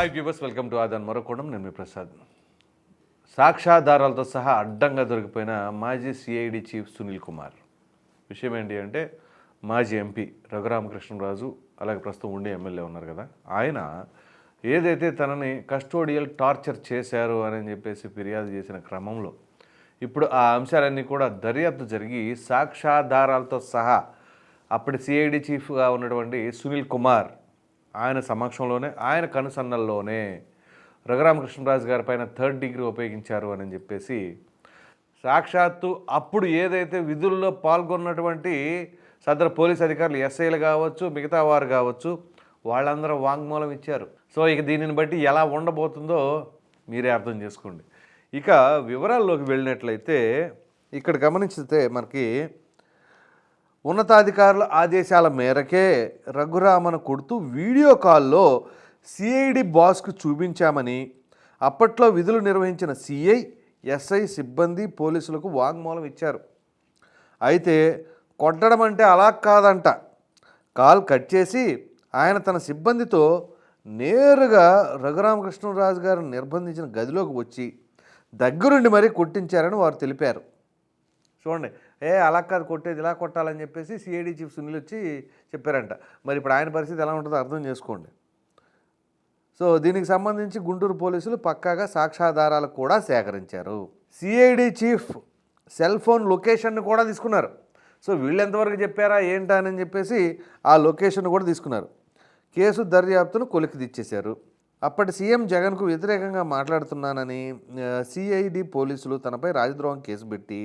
Hi viewers welcome to ఆదాన్ మరొకడం నేను మీ ప్రసాద్. సాక్ష్యాధారాలతో సహా అడ్డంగా దొరికిపోయిన మాజీ సిఐడి చీఫ్ సునీల్ కుమార్. విషయం ఏంటి అంటే మాజీ ఎంపీ రఘురామకృష్ణరాజు అలాగే ప్రస్తుతం ఉండే ఎమ్మెల్యే ఉన్నారు కదా. ఆయన ఏదైతే తనని కస్టోడియల్ టార్చర్ చేశారు అని చెప్పేసి ఫిర్యాదు చేసిన క్రమంలో ఇప్పుడు ఆ అంశాలన్నీ కూడా దర్యాప్తు జరిగి సాక్ష్యాధారాలతో సహా అప్పటి సిఐడి చీఫ్గా ఉన్నటువంటి సునీల్ కుమార్ ఆయన సమక్షంలోనే ఆయన కనుసన్నల్లోనే రఘురామకృష్ణరాజు గారి పైన థర్డ్ డిగ్రీ ఉపయోగించారు అని చెప్పేసి సాక్షాత్తు అప్పుడు ఏదైతే విధుల్లో పాల్గొన్నటువంటి సదరు పోలీస్ అధికారులు ఎస్ఐలు కావచ్చు మిగతా వారు కావచ్చు వాళ్ళందరూ వాంగ్మూలం ఇచ్చారు. సో ఇక దీనిని బట్టి ఎలా ఉండబోతుందో మీరే అర్థం చేసుకోండి. ఇక వివరాల్లోకి వెళ్ళినట్లయితే ఇక్కడ గమనించితే మనకి ఉన్నతాధికారుల ఆదేశాల మేరకే రఘురామను కొడుతూ వీడియో కాల్లో సిఐడి బాస్కు చూపించామని అప్పట్లో విధులు నిర్వహించిన సిఐ ఎస్ఐ సిబ్బంది పోలీసులకు వాంగ్మూలం ఇచ్చారు. అయితే కొట్టడం అంటే అలా కాదంట. కాల్ కట్ చేసి ఆయన తన సిబ్బందితో నేరుగా రఘురామకృష్ణరాజు గారిని నిర్బంధించిన గదిలోకి వచ్చి దగ్గరుండి మరీ కొట్టించారని వారు తెలిపారు. చూడండి ఏ అలా కాదు కొట్టేది ఇలా కొట్టాలని చెప్పేసి సిఐడి చీఫ్ సునీల్ వచ్చి చెప్పారంట. మరి ఇప్పుడు ఆయన పరిస్థితి ఎలా ఉంటుందో అర్థం చేసుకోండి. సో దీనికి సంబంధించి గుంటూరు పోలీసులు పక్కాగా సాక్ష్యాధారాలు కూడా సేకరించారు. సిఐడి చీఫ్ సెల్ ఫోన్ లొకేషన్ను కూడా తీసుకున్నారు. సో వీళ్ళు ఎంతవరకు చెప్పారా ఏంటా అని చెప్పేసి ఆ లొకేషన్ కూడా తీసుకున్నారు. కేసు దర్యాప్తును కొలికి తెచ్చేశారు అప్పటి సీఎం జగన్కు వ్యతిరేకంగా మాట్లాడుతున్నానని సిఐడి పోలీసులు తనపై రాజద్రోహం కేసు పెట్టి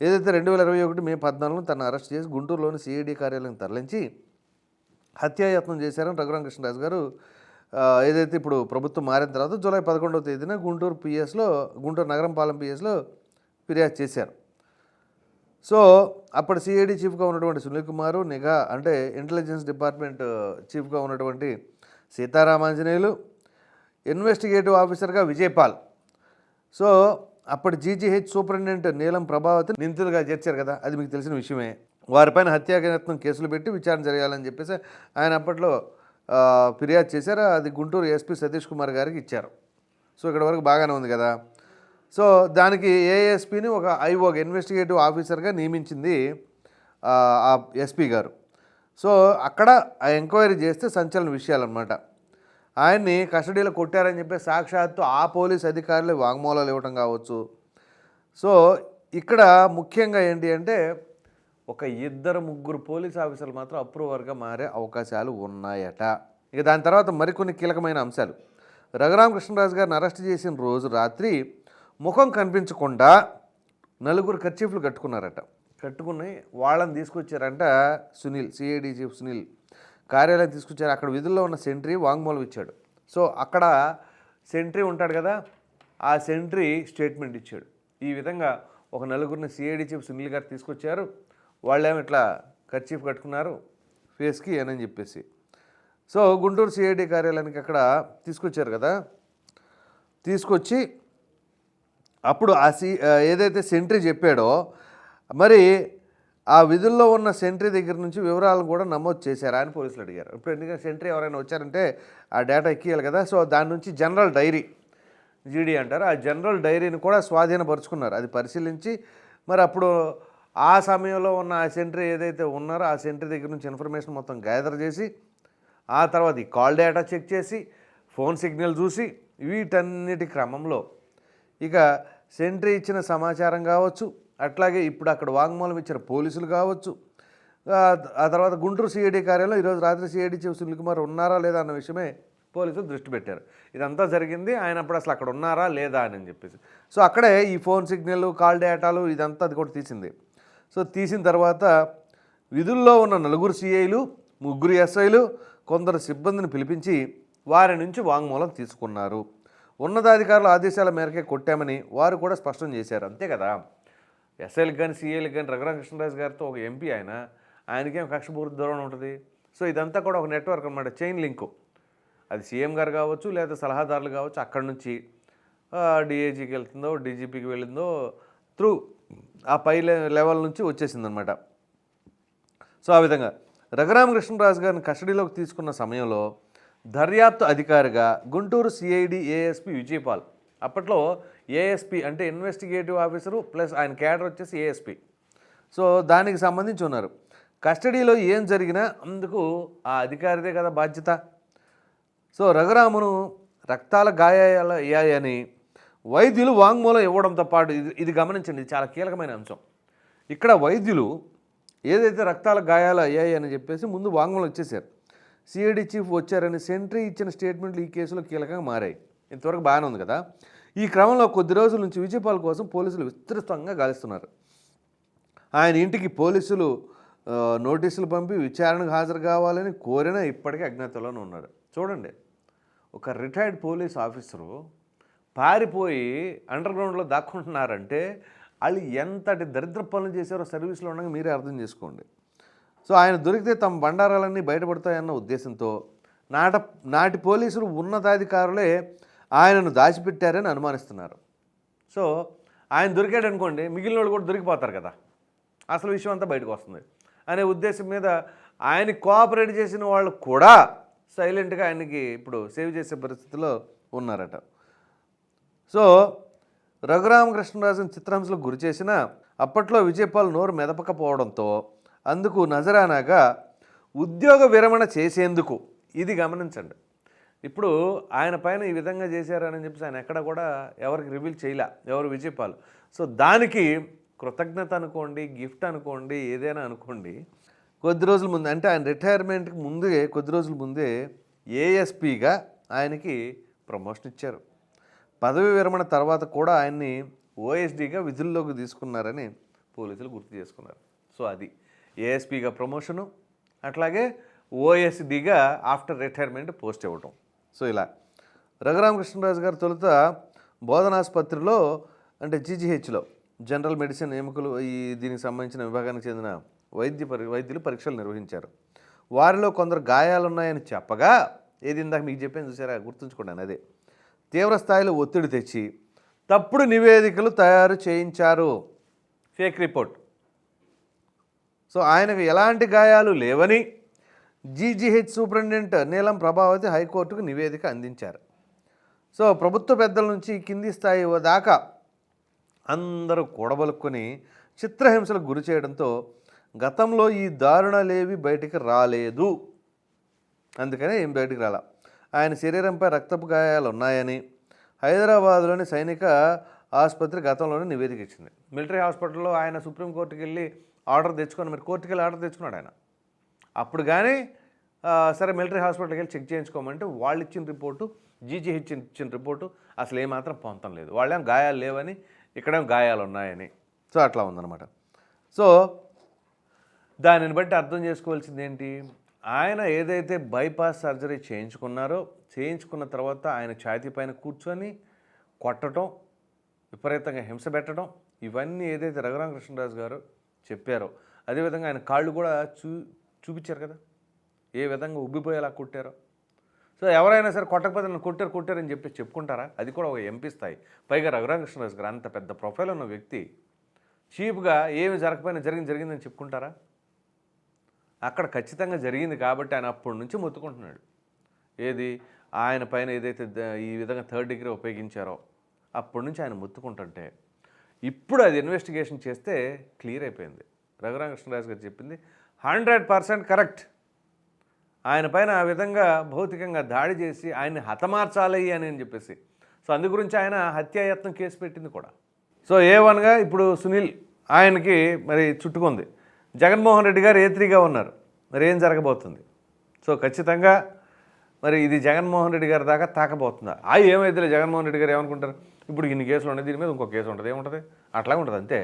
ఏదైతే రెండు వేల ఇరవై ఒకటి మే పద్నాలుగున తను అరెస్ట్ చేసి గుంటూరులోని సిఐడి కార్యాలయం తరలించి హత్యాయత్నం చేశారని రఘురామకృష్ణరాజు గారు ఏదైతే ఇప్పుడు ప్రభుత్వం మారిన తర్వాత జూలై పదకొండవ తేదీన గుంటూరు పిఎస్లో గుంటూరు నగరం పాలెం పిఎస్లో ఫిర్యాదు చేశారు. సో అప్పుడు సిఐడి చీఫ్గా ఉన్నటువంటి సునీల్ కుమారు నిఘా అంటే ఇంటెలిజెన్స్ డిపార్ట్మెంట్ చీఫ్గా ఉన్నటువంటి సీతారామాంజనేయులు ఇన్వెస్టిగేటివ్ ఆఫీసర్గా విజయపాల్ సో అప్పటి జీజీహెచ్ సూపరింటెండెంట్ నీలం ప్రభావతి నిందితులుగా చేర్చారు కదా అది మీకు తెలిసిన విషయమే. వారిపైన హత్యాయత్నం కేసులు పెట్టి విచారణ జరగాలని చెప్పేసి ఆయన అప్పట్లో ఫిర్యాదు చేశారు. అది గుంటూరు ఎస్పీ సతీష్ కుమార్ గారికి ఇచ్చారు. సో ఇక్కడ వరకు బాగానే ఉంది కదా. సో దానికి ఏఎస్పీని ఒక ఐఓ ఇన్వెస్టిగేటివ్ ఆఫీసర్గా నియమించింది ఆ, ఆ ఎస్పీ గారు. సో అక్కడ ఆ ఎంక్వైరీ చేస్తే సంచలన విషయాలన్నమాట. ఆయన్ని కస్టడీలో కొట్టారని చెప్పి సాక్షాత్తు ఆ పోలీస్ అధికారులు వాంగ్మూలాలు ఇవ్వటం కావచ్చు. సో ఇక్కడ ముఖ్యంగా ఏంటి అంటే ఒక ఇద్దరు ముగ్గురు పోలీస్ ఆఫీసర్లు మాత్రం అప్రూవర్గా మారే అవకాశాలు ఉన్నాయట. ఇక దాని తర్వాత మరికొన్ని కీలకమైన అంశాలు. రఘురామకృష్ణరాజు గారిని అరెస్ట్ చేసిన రోజు రాత్రి ముఖం కనిపించకుండా నలుగురు కర్చీఫ్లు కట్టుకున్నారట. కట్టుకుని వాళ్ళని తీసుకొచ్చారంట సునీల్ సిఐడి చీఫ్ సునీల్. కార్యాలయం తీసుకొచ్చారు. అక్కడ విధుల్లో ఉన్న సెంట్రీ వాంగ్మూలం ఇచ్చాడు. సో అక్కడ సెంట్రీ ఉంటాడు కదా ఆ సెంట్రీ స్టేట్మెంట్ ఇచ్చాడు. ఈ విధంగా ఒక నలుగురిని సిఐడి చీఫ్ సునీల్ గారు తీసుకొచ్చారు. వాళ్ళేమో ఇట్లా కర్చీఫ్ కట్టుకున్నారు ఫేస్కి అని చెప్పేసి. సో గుంటూరు సిఐడి కార్యాలయానికి అక్కడ తీసుకొచ్చారు కదా. తీసుకొచ్చి అప్పుడు ఆ సి ఏదైతే సెంట్రీ చెప్పాడో మరి ఆ విధుల్లో ఉన్న సెంట్రీ దగ్గర నుంచి వివరాలు కూడా నమోదు చేశారా. అని పోలీసులు అడిగారు. ఇప్పుడు ఎందుకంటే సెంట్రీ ఎవరైనా వచ్చారంటే ఆ డేటా ఎక్కియాలి కదా. సో దాని నుంచి జనరల్ డైరీ జీడీ అంటారు. ఆ జనరల్ డైరీని కూడా స్వాధీనపరుచుకున్నారు. అది పరిశీలించి మరి అప్పుడు ఆ సమయంలో ఉన్న ఆ సెంట్రీ ఏదైతే ఉన్నారో ఆ సెంట్రీ దగ్గర నుంచి ఇన్ఫర్మేషన్ మొత్తం గ్యాదర్ చేసి ఆ తర్వాత ఈ కాల్ డేటా చెక్ చేసి ఫోన్ సిగ్నల్ చూసి వీటన్నిటి క్రమంలో ఇక సెంట్రీ ఇచ్చిన సమాచారం కావచ్చు అట్లాగే ఇప్పుడు అక్కడ వాంగ్మూలం ఇచ్చిన పోలీసులు కావచ్చు. ఆ తర్వాత గుంటూరు సిఐడి కార్యాలయంలో ఈరోజు రాత్రి సిఐడి చీఫ్ సునీల్ కుమార్ ఉన్నారా లేదా అన్న విషయమే పోలీసులు దృష్టి పెట్టారు. ఇదంతా జరిగింది ఆయన అప్పుడు అసలు అక్కడ ఉన్నారా లేదా అని చెప్పేసి. సో అక్కడే ఈ ఫోన్ సిగ్నల్ కాల్ డేటాలు ఇదంతా అది కూడా తీసింది. సో తీసిన తర్వాత విధుల్లో ఉన్న నలుగురు సిఐలు ముగ్గురు ఎస్ఐలు కొందరు సిబ్బందిని పిలిపించి వారి నుంచి వాంగ్మూలం తీసుకున్నారు. ఉన్నతాధికారుల ఆదేశాల మేరకే కొట్టామని వారు కూడా స్పష్టం చేశారు. అంతే కదా? ఎస్ఐలకు కానీ సీఏలకు కానీ రఘురామకృష్ణరాజు గారితో ఒక ఎంపీ ఆయన ఆయనకేం కక్షపూర్తి దూరం ఉంటుంది. సో ఇదంతా కూడా ఒక నెట్వర్క్ అనమాట చైన్ లింకు. అది సీఎం గారు కావచ్చు లేదా సలహాదారులు కావచ్చు అక్కడి నుంచి డిఏజీకి వెళ్తుందో డీజీపీకి వెళ్ళిందో త్రూ ఆ పై లె- లెవెల్ నుంచి వచ్చేసిందనమాట సో ఆ విధంగా రఘురామకృష్ణరాజు గారిని కస్టడీలోకి తీసుకున్న సమయంలో దర్యాప్తు అధికారిగా గుంటూరు సిఐడి ఏఎస్పి విజయపాల్ అప్పట్లో ఏఎస్పి అంటే ఇన్వెస్టిగేటివ్ ఆఫీసరు ప్లస్ ఆయన క్యాడర్ వచ్చేసి ఏఎస్పి సో దానికి సంబంధించి ఉన్నారు. కస్టడీలో ఏం జరిగినా అందుకు ఆ అధికారిదే కదా బాధ్యత. సో రఘురామును రక్తాల గాయాలు అయ్యాయని వైద్యులు వాంగ్మూలం ఇవ్వడంతో పాటు ఇది ఇది గమనించండి ఇది చాలా కీలకమైన అంశం. ఇక్కడ వైద్యులు ఏదైతే రక్తాల గాయాలు అయ్యాయి అని చెప్పేసి ముందు వాంగ్మూలం ఇచ్చేశారు. సిఐడి చీఫ్ వచ్చారని సెంట్రీ ఇచ్చిన స్టేట్మెంట్లు ఈ కేసులో కీలకంగా మారాయి. ఇంతవరకు బాగానే ఉంది కదా. ఈ క్రమంలో కొద్ది రోజుల నుంచి విజయపాల్ కోసం పోలీసులు విస్తృతంగా గాలిస్తున్నారు. ఆయన ఇంటికి పోలీసులు నోటీసులు పంపి విచారణకు హాజరు కావాలని కోరినా ఇప్పటికీ అజ్ఞాతంలోనే ఉన్నారు. చూడండి ఒక రిటైర్డ్ పోలీస్ ఆఫీసరు పారిపోయి అండర్ గ్రౌండ్లో దాక్కుంటున్నారంటే వాళ్ళు ఎంతటి దరిద్ర పనులు చేశారో సర్వీస్లో ఉండగా మీరే అర్థం చేసుకోండి. సో ఆయన దొరికితే తమ బండారాలన్నీ బయటపడతాయన్న ఉద్దేశంతో నాట నాటి పోలీసులు ఉన్నతాధికారులే ఆయనను దాచిపెట్టారని అనుమానిస్తున్నారు. సో ఆయన దొరికాడు అనుకోండి మిగిలిన వాళ్ళు కూడా దొరికిపోతారు కదా. అసలు విషయం అంతా బయటకు వస్తుంది. అనే ఉద్దేశం మీద ఆయన కోఆపరేట్ చేసిన వాళ్ళు కూడా సైలెంట్గా ఆయనకి ఇప్పుడు సేవ్ చేసే పరిస్థితిలో ఉన్నారట. సో రఘురామకృష్ణరాజుని చిత్రాంశలకు గురి చేసిన అప్పట్లో విజయపాల్ నోరు మెదపకపోవడంతో అందుకు నజరానాగా ఉద్యోగ విరమణ చేసేందుకు ఇది గమనించండి. ఇప్పుడు ఆయన పైన ఈ విధంగా చేశారని చెప్పేసి ఆయన ఎక్కడ కూడా ఎవరికి రివీల్ చేయలే ఎవరు విజయపాల్ సో దానికి కృతజ్ఞత అనుకోండి గిఫ్ట్ అనుకోండి ఏదైనా అనుకోండి కొద్ది రోజుల ముందు అంటే ఆయన రిటైర్మెంట్కి ముందే కొద్ది రోజుల ముందే ఏఎస్పీగా ఆయనకి ప్రమోషన్ ఇచ్చారు. పదవి విరమణ తర్వాత కూడా ఆయన్ని ఓఎస్డీగా విధుల్లోకి తీసుకున్నారని పోలీసులు గుర్తు చేసుకున్నారు. సో అది ఏఎస్పీగా ప్రమోషను అట్లాగే ఓఎస్డీగా ఆఫ్టర్ రిటైర్మెంట్ పోస్ట్ ఇవ్వటం. సో ఇలా. రఘురామకృష్ణరాజు గారు తొలుత బోధనాసుపత్రిలో అంటే జీజీహెచ్లో జనరల్ మెడిసిన్ ఎముకలు ఈ దీనికి సంబంధించిన విభాగానికి చెందిన వైద్య పరి వైద్యులు పరీక్షలు నిర్వహించారు. వారిలో కొందరు గాయాలున్నాయని చెప్పగా ఏది ఇందాక మీకు చెప్పాను చూసారా గుర్తుంచుకున్నాను అదే. తీవ్ర స్థాయిలో ఒత్తిడి తెచ్చి తప్పుడు నివేదికలు తయారు చేయించారు. Fake report. సో ఆయనకు ఎలాంటి గాయాలు లేవని జీజీహెచ్ సూపరింటెండెంట్ నీలం ప్రభావతి హైకోర్టుకు నివేదిక అందించారు. సో ప్రభుత్వ పెద్దల నుంచి కింది స్థాయి దాకా అందరూ కూడబలుక్కొని చిత్రహింసలకు గురి చేయడంతో గతంలో ఈ దారుణలేవి బయటికి రాలేదు. అందుకనే ఏం బయటికి రాల. ఆయన శరీరంపై రక్తపు గాయాలు ఉన్నాయని హైదరాబాద్లోని సైనిక ఆసుపత్రి గతంలోనే నివేదిక ఇచ్చింది. మిలిటరీ హాస్పిటల్లో ఆయన సుప్రీంకోర్టుకి వెళ్ళి ఆర్డర్ తెచ్చుకొని మరి కోర్టుకి వెళ్ళి ఆర్డర్ తెచ్చుకున్నాడు ఆయన. అప్పుడు కానీ సరే మిలిటరీ హాస్పిటల్కి వెళ్ళి చెక్ చేయించుకోమంటే వాళ్ళు ఇచ్చిన రిపోర్టు జీజీహెచ్ ఇచ్చిన రిపోర్టు అసలు ఏమాత్రం పొంతం లేదు. వాళ్ళేం గాయాలు లేవని ఇక్కడేం గాయాలు ఉన్నాయని. సో అట్లా ఉందన్నమాట. సో దానిని బట్టి అర్థం చేసుకోవాల్సింది ఏంటి ఆయన ఏదైతే బైపాస్ సర్జరీ చేయించుకున్నారో చేయించుకున్న తర్వాత ఆయన ఛాతీ పైన కూర్చొని కొట్టడం విపరీతంగా హింస పెట్టడం ఇవన్నీ ఏదైతే రఘురామకృష్ణరాజు గారు చెప్పారో అదేవిధంగా ఆయన కాళ్ళు కూడా చూ చూపించారు కదా? ఏ విధంగా ఉబ్బిపోయేలా కొట్టారో? సో ఎవరైనా సరే కొట్టకపోతే నన్ను కొట్టారు కొట్టారని చెప్పి చెప్పుకుంటారా? అది కూడా ఒక ఎంపీ స్థాయి. పైగా రఘురామకృష్ణరాజు గారు అంత పెద్ద ప్రొఫైల్ ఉన్న వ్యక్తి చీప్గా ఏమి జరగకపోయినా జరిగింది జరిగిందని చెప్పుకుంటారా? అక్కడ ఖచ్చితంగా జరిగింది కాబట్టి ఆయన అప్పటి నుంచి మొత్తుకుంటున్నాడు. ఏది? ఆయన పైన ఏదైతే ఈ విధంగా థర్డ్ డిగ్రీ ఉపయోగించారో అప్పటి నుంచి ఆయన మొత్తుకుంటుంటే ఇప్పుడు అది ఇన్వెస్టిగేషన్ చేస్తే క్లియర్ అయిపోయింది. రఘురామకృష్ణరాజు గారు చెప్పింది హండ్రెడ్ పర్సెంట్ కరెక్ట్. ఆయన పైన ఆ విధంగా భౌతికంగా దాడి చేసి ఆయన్ని హతమార్చాలి అని అని చెప్పేసి. సో అందు గురించి ఆయన హత్యాయత్నం కేసు పెట్టింది కూడా. సో ఏ వన్గా ఇప్పుడు సునీల్ ఆయనకి మరి చుట్టుకుంది. జగన్మోహన్ రెడ్డి గారు ఏ త్రీగా ఉన్నారు. మరి ఏం జరగబోతుంది? సో ఖచ్చితంగా మరి ఇది జగన్మోహన్ రెడ్డి గారి దాకా తాకబోతుందా? ఆ ఏమైతే జగన్మోహన్ రెడ్డి గారు ఏమనుకుంటారు? ఇప్పుడు ఇన్ని కేసులు ఉన్నాయి దీని మీద ఇంకో కేసు ఉంటుంది ఏముంటుంది? అట్లా ఉంటుంది అంతే.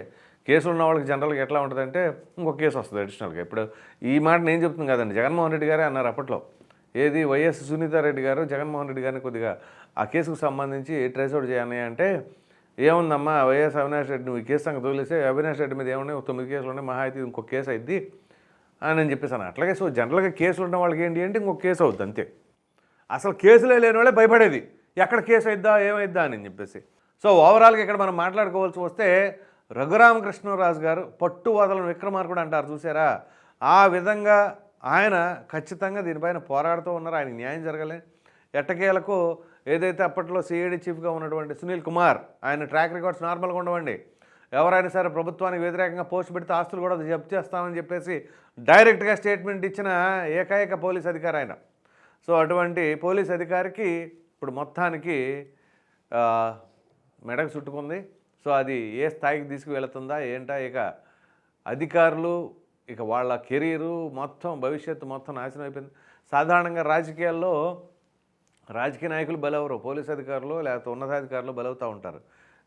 కేసులు ఉన్న వాళ్ళకి జనరల్గా ఎట్లా ఉంటుందంటే ఇంకో కేసు వస్తుంది అడిషనల్గా ఇప్పుడు ఈ మాట నేను చెప్తుంది కదండి. జగన్మోహన్ రెడ్డి గారే అన్నారు అప్పట్లో. ఏది వైఎస్ సునీతారెడ్డి గారు జగన్మోహన్ రెడ్డి గారిని కొద్దిగా ఆ కేసుకు సంబంధించి ట్రేస్ అవుట్ చేయాలి అంటే ఏముందమ్మా వైఎస్ అవినాష్ రెడ్డి నువ్వు ఈ కేసు సంగతి వదిలేసి అవినాష్ రెడ్డి మీద ఏమున్నాయి? తొమ్మిది కేసులు ఉన్నాయి మహా అయితే ఇంకో కేసు అయింది అని నేను చెప్పేసాను అట్లాగే సో జనరల్గా కేసులు ఉన్న వాళ్ళకి ఏంటి అంటే ఇంకొక కేసు అవుద్ది అంతే. అసలు కేసులే లేని వాళ్ళే భయపడేది. ఎక్కడ కేసు అయిద్దా ఏమైద్దా అని చెప్పేసి. సో ఓవరాల్గా ఇక్కడ మనం మాట్లాడుకోవాల్సి వస్తే రఘురామకృష్ణరాజు గారు పట్టు వదలని విక్రమార్కుడు అంటారు చూసారా ఆ విధంగా ఆయన ఖచ్చితంగా దీనిపైన పోరాడుతూ ఉన్నారు. ఆయన న్యాయం జరగలే. ఎట్టకేలకు ఏదైతే అప్పట్లో సిఐడి చీఫ్గా ఉన్నటువంటి సునీల్ కుమార్ ఆయన ట్రాక్ రికార్డ్స్ నార్మల్గా ఉండవండి. ఎవరైనా సరే ప్రభుత్వానికి వ్యతిరేకంగా పోస్ట్ పెడితే ఆస్తులు కూడా జప్తు చేస్తామని చెప్పేసి డైరెక్ట్గా స్టేట్మెంట్ ఇచ్చిన ఏకైక పోలీస్ అధికారి ఆయన. సో అటువంటి పోలీస్ అధికారికి ఇప్పుడు మొత్తానికి మెడకు చుట్టుకుంది. సో అది ఏ స్థాయికి తీసుకువెళుతుందా ఏంటా? ఇక అధికారులు ఇక వాళ్ళ కెరీరు మొత్తం భవిష్యత్తు మొత్తం నాశనం అయిపోయింది. సాధారణంగా రాజకీయాల్లో రాజకీయ నాయకులు బలవరు? పోలీస్ అధికారులు లేకపోతే ఉన్నతాధికారులు బలవుతూ ఉంటారు.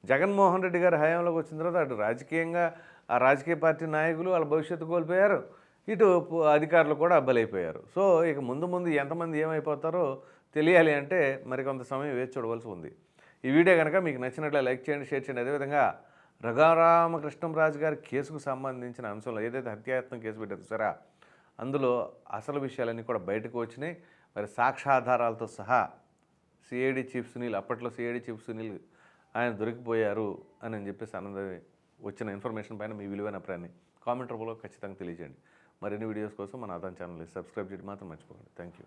జగన్మోహన్ రెడ్డి గారి హయాంలోకి వచ్చిన తర్వాత అటు రాజకీయంగా ఆ రాజకీయ పార్టీ నాయకులు వాళ్ళ భవిష్యత్తు కోల్పోయారు. ఇటు అధికారులు కూడా బలైపోయారు సో ఇక ముందు ముందు ఎంతమంది ఏమైపోతారో తెలియాలి అంటే మరికొంత సమయం వేచి చూడవలసి ఉంది. ఈ వీడియో కనుక మీకు నచ్చినట్లే లైక్ చేయండి షేర్ చేయండి. అదేవిధంగా రఘారామకృష్ణంరాజు గారి కేసుకు సంబంధించిన అంశంలో ఏదైతే హత్యాయత్నం కేసు పెట్టారు సరే అందులో అసలు విషయాలన్నీ కూడా బయటకు వచ్చినాయి. మరి సాక్ష్యాధారాలతో సహా సిఐడి చీఫ్ సునీల్ అప్పట్లో సిఐడి చీఫ్ సునీల్ ఆయన దొరికిపోయారు అని చెప్పేసి అన్నది వచ్చిన ఇన్ఫర్మేషన్ పైన మీ విలువైన అభిప్రాయాన్ని కామెంట్ రూపంలో ఖచ్చితంగా తెలియజేయండి. మరిన్ని వీడియోస్ కోసం మన అదాన్ ఛానల్ని సబ్స్క్రైబ్ చేయడం మాత్రం మర్చిపోకండి. Thank you